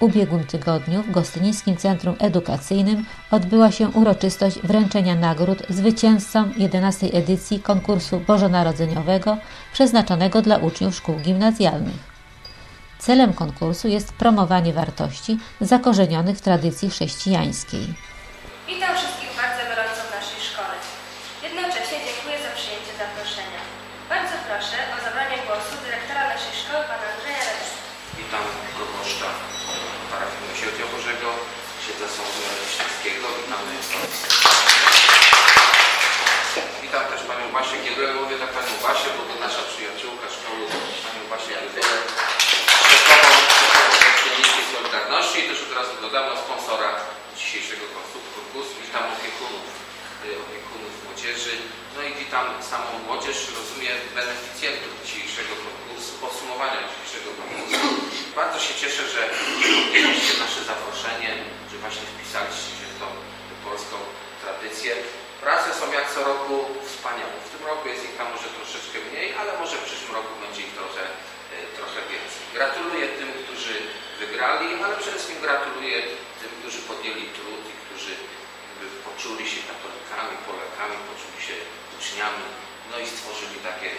ubiegłym tygodniu w Gostynińskim Centrum Edukacyjnym odbyła się uroczystość wręczenia nagród zwycięzcom 11 edycji konkursu bożonarodzeniowego przeznaczonego dla uczniów szkół gimnazjalnych. Celem konkursu jest promowanie wartości zakorzenionych w tradycji chrześcijańskiej. Witam wszystkich bardzo gorąco w naszej szkole. Jednocześnie dziękuję za przyjęcie zaproszenia. Bardzo proszę o zabranie głosu dyrektora naszej szkoły, pana Andrzeja Radzyka. Witam parafii Miłosierdzia Bożego, księdza sądu Śląskiego. Witamy. Witam też panią Basię Giełę. Mówię tak panią Basię, bo to nasza przyjaciółka szkoły, panią Basię Giełę. Szefową Śląskiej Solidarności i też od razu dodam sponsora dzisiejszego konkursu. Witam opiekunów, y, opiekunów młodzieży. No i witam samą młodzież, rozumiem, beneficjentów dzisiejszego konkursu, podsumowania dzisiejszego konkursu. Bardzo się cieszę, że właśnie wpisaliście się w tą polską tradycję. Prace są jak co roku wspaniałe. W tym roku jest ich tam może troszeczkę mniej, ale może w przyszłym roku będzie ich trochę, e, trochę więcej. Gratuluję tym, którzy wygrali, ale przede wszystkim gratuluję tym, którzy podjęli trud i którzy poczuli się katolikami, Polakami, poczuli się uczniami, no i stworzyli takie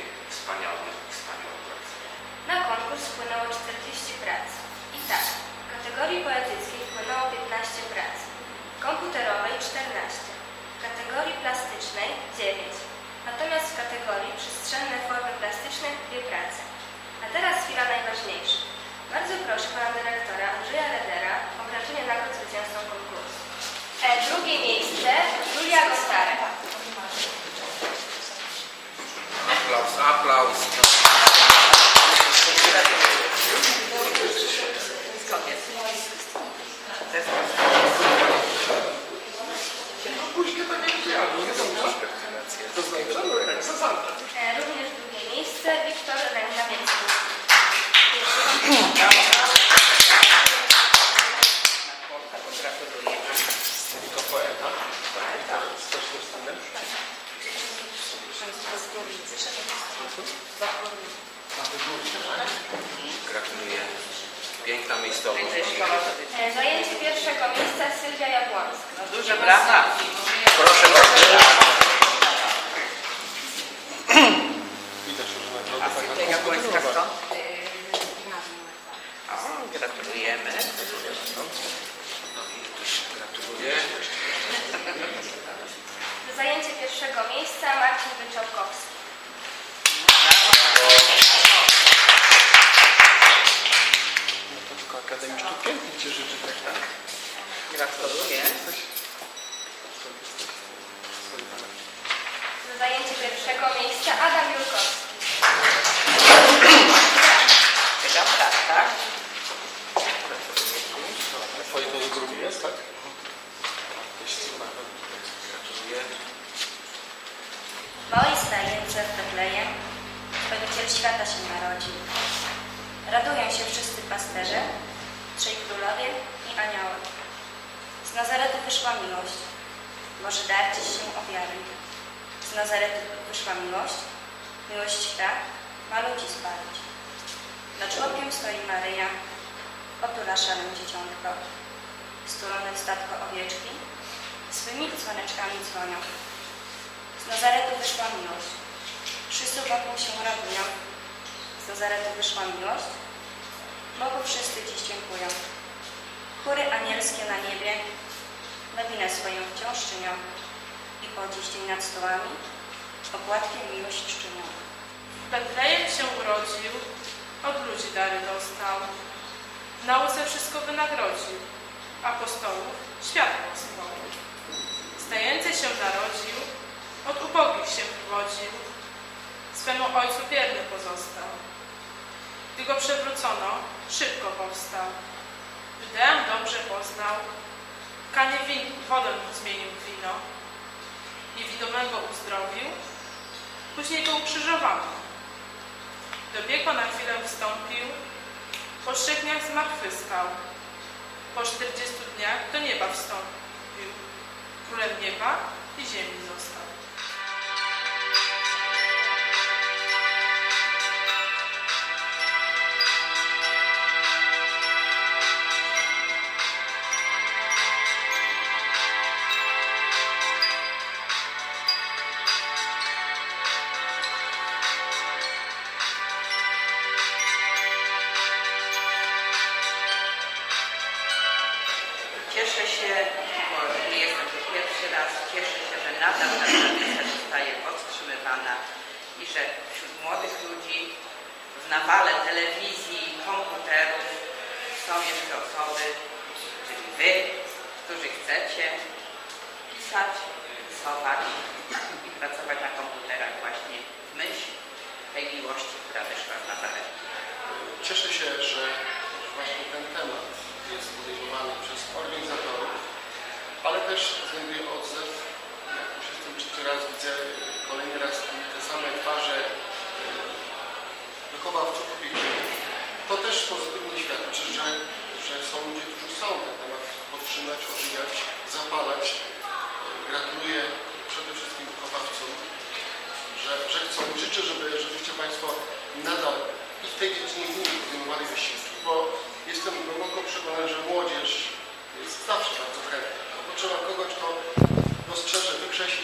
Piękna miejscowość. E, Zajęcie pierwszego miejsca Sylwia Jabłońska. No duże brawa. Proszę bardzo. A Sylwia Jabłońska skąd? O, gratulujemy. No i też gratuluję. Zajęcie pierwszego miejsca Marcin Wyczałkowski. Tylko Akademii Sztuk Pięknych Cię życzy tak, tak? Gratuluję. Zajęcie pierwszego miejsca Adam Jurkowski. Chyba brat, tak? Twoje to drugi jest, tak? Gratuluję. Małej stajence w Betlejem Zbawiciel świata się narodził. Radują się wszyscy pasterze, trzej królowie i anioły. Z Nazaretu wyszła miłość, może darcie się ofiary. Z Nazaretu wyszła miłość, miłość ta ma ludzi spalić. Nad żłobkiem stoi Maryja, otula szalem dzieciątko. Stulone w statko owieczki, swymi dzwoneczkami dzwonią. Z Nazaretu wyszła miłość. Wszyscy wokół się radują. Z Nazaretu wyszła miłość. Bogu wszyscy dziś dziękują. Chóry anielskie na niebie nowinę swoją wciąż czynią i po dzień nad stołami opłatkiem miłość czynią. W Betlejem się urodził, od ludzi dary dostał. Nauce wszystko wynagrodził, apostołów światło stworzył. Stający się narodził, od ubogich się wywodził, swemu ojcu wierny pozostał. Gdy go przewrócono, szybko powstał. Judeę dobrze poznał, kanie win, wodę zmienił w wino. Niewidomego uzdrowił, później go ukrzyżowano. Do piekła na chwilę wstąpił, po trzech dniach zmartwychwstał. Po czterdziestu dniach do nieba wstąpił. Królem nieba i ziemi został. Cieszę się, bo nie jestem tu pierwszy raz, cieszę się, że nadal ta tradycja zostaje podtrzymywana i że wśród młodych ludzi w nawale telewizji, komputerów są jeszcze osoby, czyli wy, którzy chcecie pisać, rysować i pracować na komputerach właśnie w myśl tej miłości, która wyszła z Nazaretu. Cieszę się, że właśnie ten temat jest podejmowany przez organizatorów, ale też znajduję odzew. Jak już jestem trzeci raz, widzę kolejny raz te same twarze e, wychowawców opieki. To też pozytywnie świadczy, że, że są ludzie, którzy chcą ten temat podtrzymać, ożywiać, zapalać. Gratuluję przede wszystkim wychowawcom, że, że chcą. Życzę, żeby, żebyście Państwo nadal i w tej dziedzinie głównie podejmowali wysiłki, bo jestem głęboko przekonany, że młodzież trzeba kogoś, kto dostrzeże, wykrzesi